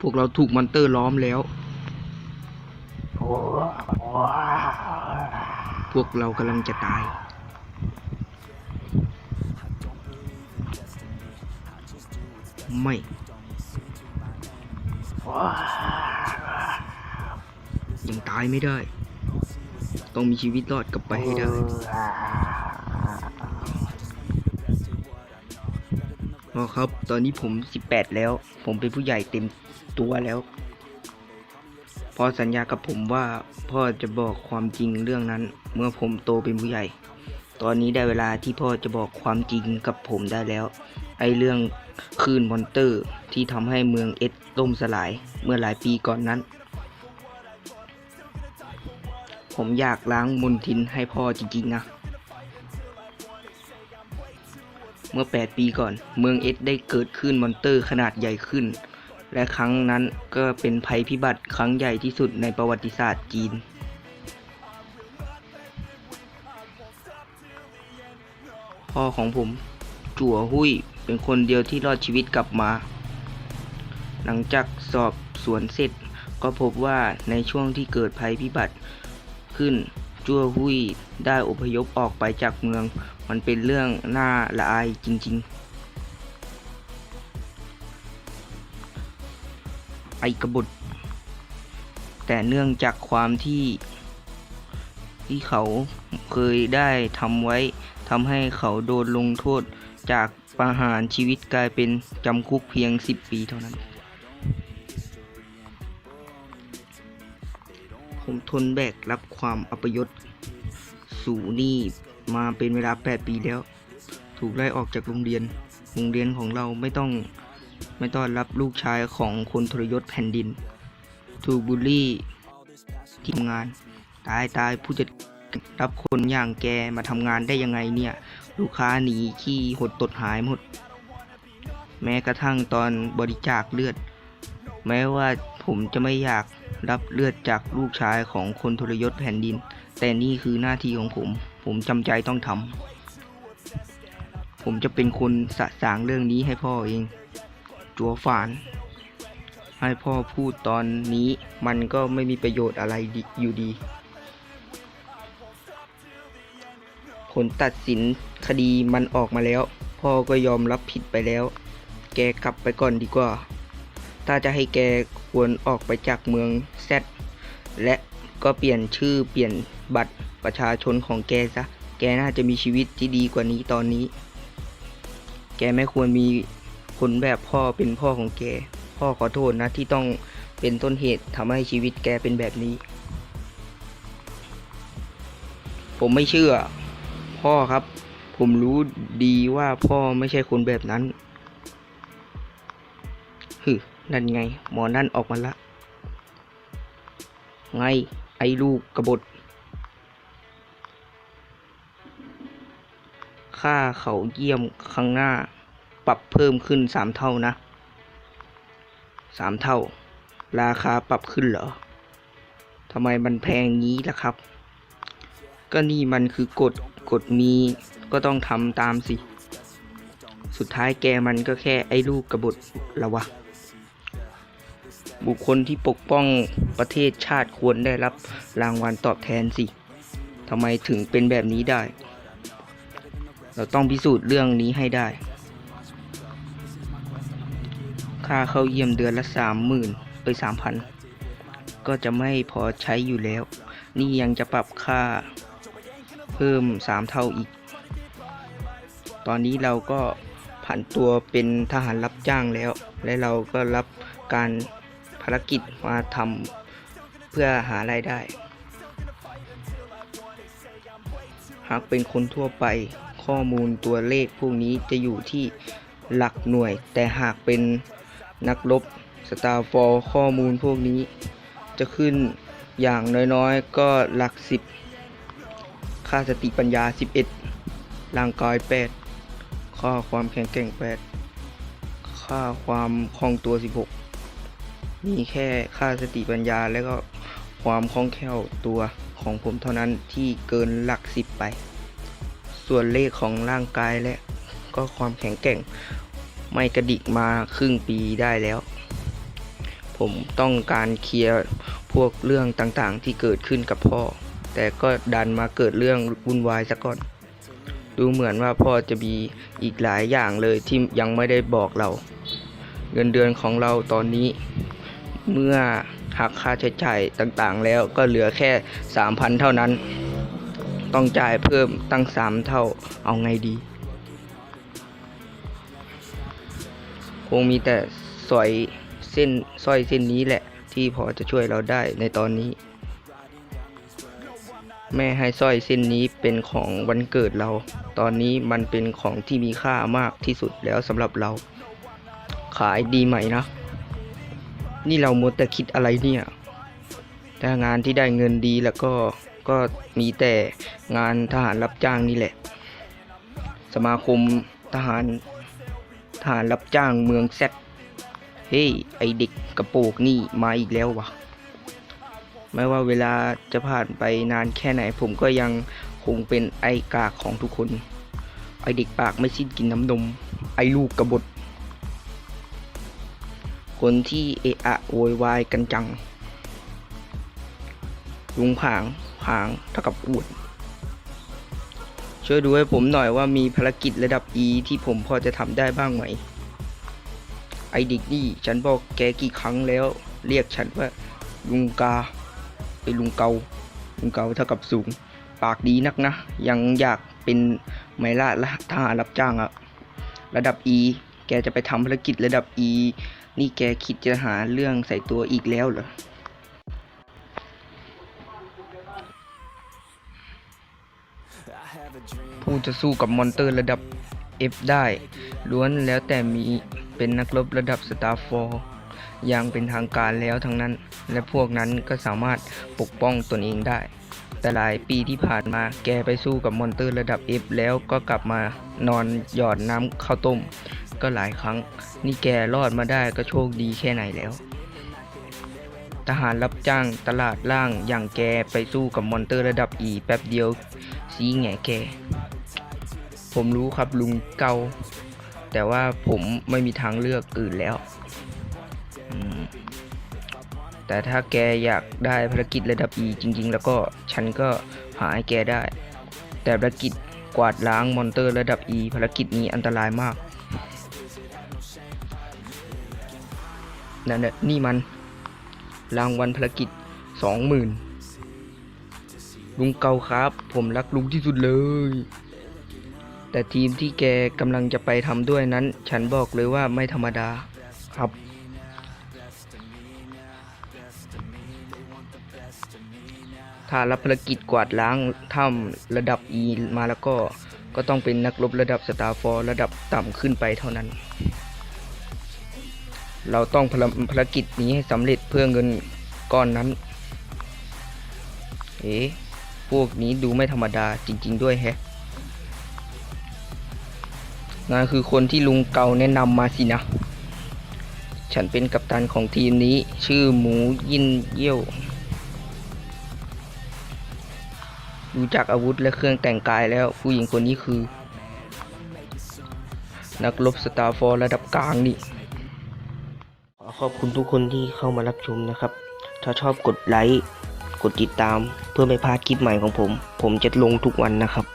พวกเราถูกมอนเตอร์ล้อมแล้ว พวกเรากำลังจะตาย ไม่ ยังตายไม่ได้ ต้องมีชีวิตรอดกลับไปให้ได้ อครับ ตอนนี้ผม18แล้ว ผมเป็นผู้ใหญ่เต็มตัวแล้วพ่อสัญญากับผมว่าพ่อจะบอกความจริงเรื่องนั้น เมื่อผมโตเป็นผู้ใหญ่ ตอนนี้ได้เวลาที่พ่อจะบอกความจริงกับผมได้แล้ว ไอเรื่องคลื่นมอนเตอร์ที่ทำให้เมืองเอสล่มสลายเมื่อหลายปีก่อนนั้น ผมอยากล้างมลทินให้พ่อจริงๆนะ เมื่อ 8 ปีก่อน เมืองเอสได้เกิดขึ้นมอนเตอร์ขนาดใหญ่ขึ้น และครั้งนั้นก็เป็นภัยพิบัติครั้งใหญ่ที่สุดในประวัติศาสตร์จีน พ่อของผม จั่วหุยเป็นคนเดียวที่รอดชีวิตกลับมา หลังจากสอบสวนเสร็จก็พบว่าในช่วงที่เกิดภัยพิบัติขึ้น จั่วหุยได้อพยพออกไปจากเมือง มันเป็นเรื่องน่าละอายจริง ๆ ไอกบฏแต่เนื่องจากความที่ที่เขาเคยได้ทำไว้ทำให้เขาโดนลงโทษจากประหารชีวิตกลายเป็นจำคุกเพียง 10 ปีเท่านั้น ผมทนแบกรับความอัปยศสู่หนี่มาเป็นเวลา 8 ปีแล้ว ถูกไล่ออกจากโรงเรียน โรงเรียนของเราไม่ต้องไม่ต้อนรับลูกชายของคนทรยศแผ่นดิน ถูกบูลลี่ที่ทำงาน ตายตายผู้จัดรับคนอย่างแกมาทำงานได้ยังไงเนี่ย ลูกค้าหนีขี้หดตดหายหมด แม้กระทั่งตอนบริจาคเลือด แม้ว่าผมจะไม่อยาก รับเลือดจากลูกชายของคนทรยศแผ่นดิน แต่นี่คือหน้าที่ของผม ผมจำใจต้องทำ ผมจะเป็นคนสะสางเรื่องนี้ให้พ่อเอง จัวฝาน ให้พ่อพูดตอนนี้มันก็ไม่มีประโยชน์อะไรดีอยู่ดี ผลตัดสินคดีมันออกมาแล้ว พ่อก็ยอมรับผิดไปแล้ว แกกลับไปก่อนดีกว่า ถ้าจะให้แกควรออกไปจากเมืองแซดและก็เปลี่ยนชื่อเปลี่ยนบัตรประชาชนของแกซะ แกน่าจะมีชีวิตที่ดีกว่านี้ตอนนี้ แกไม่ควรมีคนแบบพ่อเป็นพ่อของแก พ่อขอโทษนะที่ต้องเป็นต้นเหตุทำให้ชีวิตแกเป็นแบบนี้ ผมไม่เชื่อ พ่อครับ ผมรู้ดีว่าพ่อไม่ใช่คนแบบนั้นฮึ นั่นไง หมอนั่นออกมาละ ไง ไอ้ลูกกระบฏค่าเขาเยี่ยมข้างหน้า ปรับเพิ่มขึ้นสามเท่านะสามเท่า ราคาปรับขึ้นเหรอทำไมมันแพงงี้ล่ะครับ ก็นี่มันคือกฎกฎมีก็ต้องทำตามสิ สุดท้ายแกมันก็แค่ไอ้ลูกกระบฏละวะ บุคคลที่ปกป้องประเทศชาติควรได้รับรางวัลตอบแทนสิทำไมถึงเป็นแบบนี้ได้ เราต้องพิสูจน์เรื่องนี้ให้ได้ ค่าเข้าเยี่ยมเดือนละสามหมื่นเอ้ยสามพันก็จะไม่พอใช้อยู่แล้ว นี่ยังจะปรับค่าเพิ่มสามเท่าอีก ตอนนี้เราก็ผันตัวเป็นทหารรับจ้างแล้ว และเราก็รับการารกิจมาทำเพื่อหารายได้ หากเป็นคนทั่วไป ข้อมูลตัวเลขพวกนี้จะอยู่ที่หลักหน่วย แต่หากเป็นนักรบสตาร์ฟอร์ข้อมูลพวกนี้ จะขึ้นอย่างน้อยๆ ก็หลักสิบค่าสติปัญญา 11 ร่างกาย 8 ค่าความแข็งแกร่ง 8 ค่าความคล่องตัว 16 มีแค่ค่าสติปัญญาและก็ความคล่องแคล่วตัวของผมเท่านั้นที่เกินหลัก10ไป ส่วนเลขของร่างกายและก็ความแข็งแกร่งไม่กระดิกมาครึ่งปีได้แล้ว ผมต้องการเคลียร์พวกเรื่องต่างๆ ที่เกิดขึ้นกับพ่อ แต่ก็ดันมาเกิดเรื่องวุ่นวายซะก่อน ดูเหมือนว่าพ่อจะมีอีกหลายอย่างเลยที่ยังไม่ได้บอกเรา เงินเดือนของเราตอนนี้ เมื่อหักค่าใช้จ่ายต่างๆ แล้วก็เหลือแค่ 3,000 เท่านั้น ต้องจ่ายเพิ่มตั้ง 3 เท่าเอาไงดี คงมีแต่สอยเส้นสร้อยเส้นนี้แหละ ที่พอจะช่วยเราได้ในตอนนี้ แม่ให้สร้อยเส้นนี้เป็นของวันเกิดเรา ตอนนี้มันเป็นของที่มีค่ามากที่สุดแล้วสำหรับเรา ขายดีไหมนะ นี่เราหมดแต่คิดอะไรเนี่ยถ้างานที่ได้เงินดีแล้วก็ก็มีแต่งานทหารรับจ้างนี่แหละ สมาคมทหารทหารรับจ้างเมืองแซดเฮ้ยไอเด็กกระโปรงนี่มาอีกแล้ววะไม่ว่าเวลาจะผ่านไปนานแค่ไหน ผมก็ยังคงเป็นไอกากของทุกคน ไอเด็กปากไม่สิ้นกินน้ำนม ไอลูกกระบฏ คนที่เอะอะโวยวายกันจัง ลุงผางผางเท่ากับอวดช่วยดูให้ผมหน่อยว่ามีภารกิจระดับ E ที่ผมพอจะทำได้บ้างไหม ไอเด็กนี่ ฉันบอกแกกี่ครั้งแล้ว เรียกฉันว่า ลุงกาไอลุงเกาลุงเกาเท่ากับสูง ปากดีนักนะ ยังอยากเป็นไมล่าละทหารรับจ้างอะระดับ E แกจะไปทำภารกิจระดับ E นี่แกคิดจะหาเรื่องใส่ตัวอีกแล้วเหรอ ผู้จะสู้กับมอนเตอร์ระดับ F ได้ ล้วนแล้วแต่มีเป็นนักรบระดับสตาร์ฟอร์อย่างเป็นทางการแล้วทั้งนั้น และพวกนั้นก็สามารถปกป้องตนเองได้ แต่หลายปีที่ผ่านมาแกไปสู้กับมอนเตอร์ระดับ F แล้วก็กลับมานอนหยอดน้ำข้าวต้ม ก็หลายครั้ง นี่แกรอดมาได้ก็โชคดีแค่ไหนแล้ว ทหารรับจ้างตลาดล่างอย่างแกไปสู้กับมอนเตอร์ระดับ E แป๊บเดียวซีแง่แก ผมรู้ครับลุงเกา แต่ว่าผมไม่มีทางเลือกอื่นแล้ว แต่ถ้าแกอยากได้ภารกิจระดับ E จริง ๆ แล้วก็ฉันก็หาให้แกได้ แต่ภารกิจกวาดล้างมอนเตอร์ระดับ E ภารกิจนี้อันตรายมาก นั่นแหละนี่มัน รางวัลภารกิจสองหมื่นลุงเกาครับ ผมรักลุงที่สุดเลย แต่ทีมที่แกกำลังจะไปทำด้วยนั้น ฉันบอกเลยว่าไม่ธรรมดาครับถ้ารับภารกิจกวาดล้างถ้ำระดับ E มาแล้วก็ ก็ต้องเป็นนักรบระดับสตาร์ฟอร์ระดับต่ำขึ้นไปเท่านั้น เราต้องภารรกิจนี้ให้สำเร็จเพื่อเงินก้อนนั้น เอ๊ะพวกนี้ดูไม่ธรรมดาจริง ๆ ด้วยแฮะงานคือคนที่ลุงเกาแนะนำมาสินะ ฉันเป็นกัปตันของทีมนี้ ชื่อหมูยินเยี่ยวดูจากอาวุธและเครื่องแต่งกายแล้วผู้หญิงคนนี้คือ นักรบสตาร์ฟอร์ระดับกลางนี่ ขอบคุณทุกคนที่เข้ามารับชมนะครับ ถ้าชอบกดไลค์ กดติดตามเพื่อไม่พลาดคลิปใหม่ของผม ผมจะลงทุกวันนะครับ